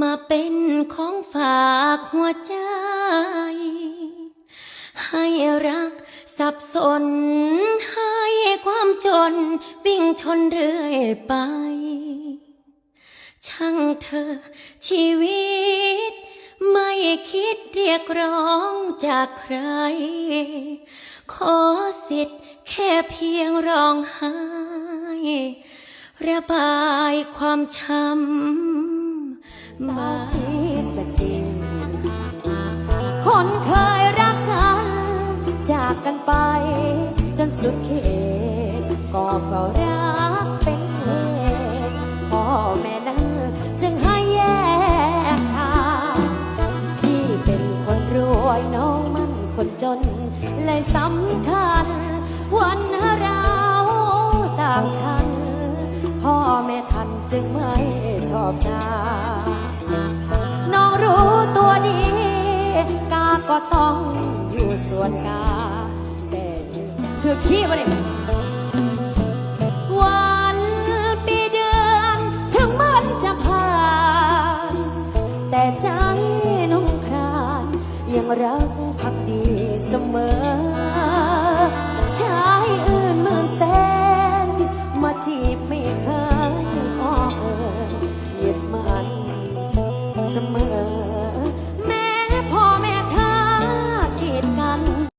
มาเป็นของฝากหัวใจ ให้รักสับสน ให้ความจน วิ่งชนเรื่อยไป ช่างเธอชีวิต ไม่คิดเรียกร้องจากใคร ขอสิทธิ์แค่เพียงร้องไห้ ระบายความช้ำ สาวสีสเกิน คนเคยรักกันจากกันไป จนสุดเขตก็เฝ้ารักเป็นเหตุพ่อแม่นั้นจึงให้แยกทางพี่เป็นคนรวยน้องมันคนจน เลยสำคัญ วันเราต่างฉันพ่อแม่ท่านจึงไม่ชอบน้า น้องรู้ตัวดี กาก็ต้องอยู่ส่วนกา แต่จริงๆถือขี้มาเลยวันปีเดือน ถึงมันจะผ่าน แต่ใจน้องคราน ยังรักพักดีเสมอ semangat